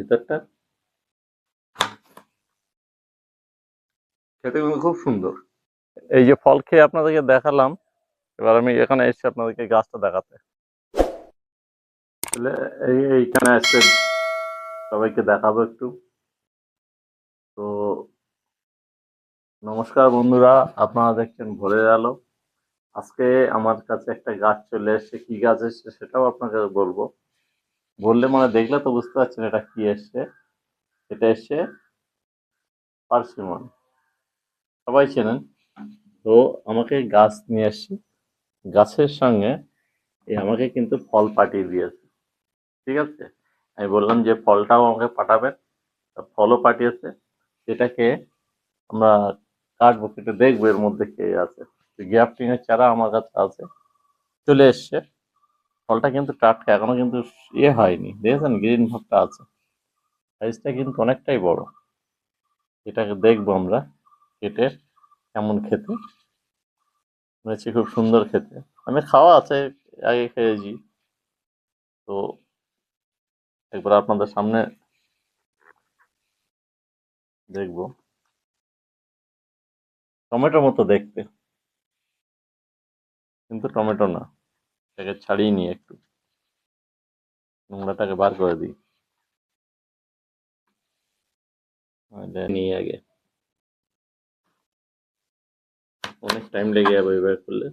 ভিতরটা। খেতে খুব সুন্দর। এই যে ফল খেয়ে আপনাদেরকে দেখালাম এবার আমি এখানে এসেছি আপনাদেরকে গাছটা দেখাতে। তাহলে এই এইখানে আসছে সবাইকে দেখাবো একটু। তো নমস্কার বন্ধুরা আপনারা দেখছেন ভোরের আলো। আজকে আমার কাছে একটা গাছ চলে এসছে কি গাছ এসছে সেটাও আপনাকে বলব। বললে মানে দেখলে তো বুঝতে পারছেন এটা কি এসছে। এটা এসছে পার্সিমন। সবাই চেনেন। তো আমাকে গাছ নিয়ে এসছে গাছের সঙ্গে এই আমাকে কিন্তু ফল পাঠিয়ে দিয়েছে। ঠিক আছে? আমি বললাম যে ফলটাও আমাকে পাঠাবেন। ফলও পাঠিয়েছে। সেটাকে আমরা কাটবো, কেটে দেখব এর মধ্যে কে আছে। গ্যাপটিং এর চারা আমার কাছে আছে। চলে এসছে। ফলটা কিন্তু টাটকা, এখনও কিন্তু ইয়ে হয়নি, দেখেছেন? গ্রিন ভাবটা আছে। সাইজটা কিন্তু অনেকটাই বড়। এটাকে দেখব আমরা, কেটে কেমন খেতে। শুনেছি খুব সুন্দর খেতে। আমি খাওয়া আছে, আগে খেয়েছি। তো একবার আপনাদের সামনে দেখব। টমেটো মতো দেখতে। কিন্তু টমেটো না। এটাকে ছাড়িয়ে নিই একটু। নোংরাটাকে বার করে দিই। নিই আগে। অনেক টাইম লেগে যাবে এবার করলে।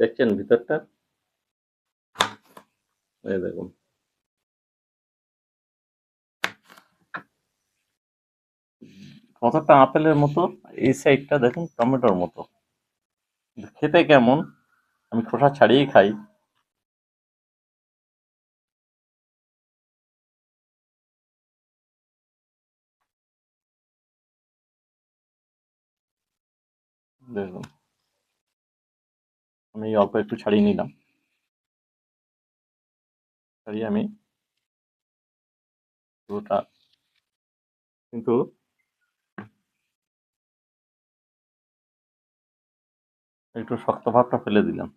দেখছেন ভিতরটা? এই দেখুন। কতটা আপেলের মতো, এই সাইডটা দেখুন টমেটোর মতো। খেতে কেমন? আমি খোসা ছাড়িয়েই খাই। দেখুন আমি অল্প একটু ছাড়িয়ে নিলাম। ছাড়িয়ে আমি পুরোটা কিন্তু একটু শক্ত ভাবটা ফেলে দিলাম।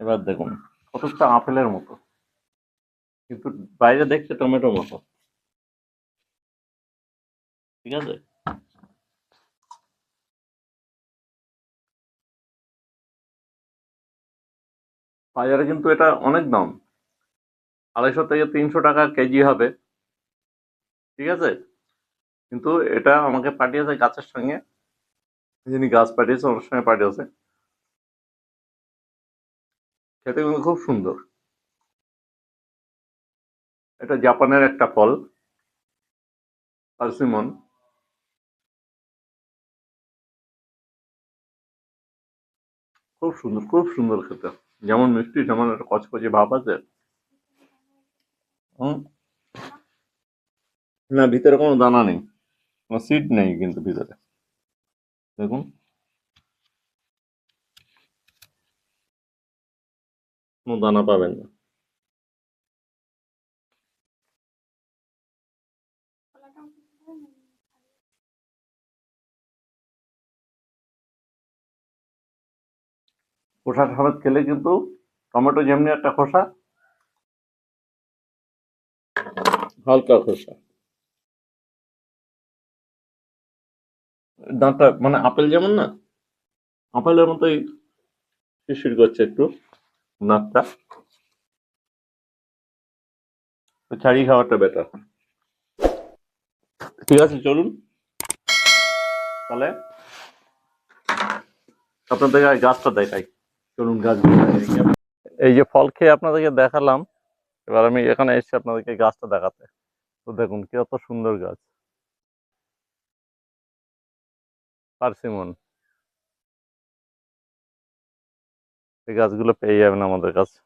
এবার দেখুন, কতটা আপেলের মতো। কিন্তু বাইরে দেখতে টমেটোর মতো। ঠিক আছে? বাজারে কিন্তু এটা অনেক দাম। আড়াইশো থেকে তিনশো টাকা কেজি হবে। ঠিক আছে? কিন্তু এটা আমাকে পাঠিয়েছে গাছের সঙ্গে। যিনি গাছ পাঠিয়েছে, ওর সঙ্গে পাঠিয়েছে। খেতে কিন্তু খুব সুন্দর। এটা জাপানের একটা ফল। পার্সিমন। খুব সুন্দর খুব সুন্দর খেতে। যেমন মিষ্টি, যেমন একটা কচকচে ভাব আছে। না, ভিতরে কোনো দানা নেই। কোনো সিড নেই কিন্তু ভিতরে। দেখুন। কোনো দানা পাবেন না। খোসা সমেত খেলে কিন্তু টমেটো যেমনি একটা খোসা, হালকা খোসা। দাঁতটা মানে আপেল যেমন না, আপেলের মতোই শিরশির করছে একটু তো ছাড়িয়ে খাওয়াটা বেটার ঠিক আছে, চলুন। তাহলে আপনাদের গাছটা দেখাই। চলুন গাছগুলো এই যে ফল খেয়ে আপনাদেরকে দেখালাম, এবার আমি এখানে এসেছি আপনাদেরকে গাছটা দেখাতে। তো দেখুন, কি অত সুন্দর গাছ। পার্সিমন। এই গাছগুলো পেয়ে যাবেন আমাদের কাছে।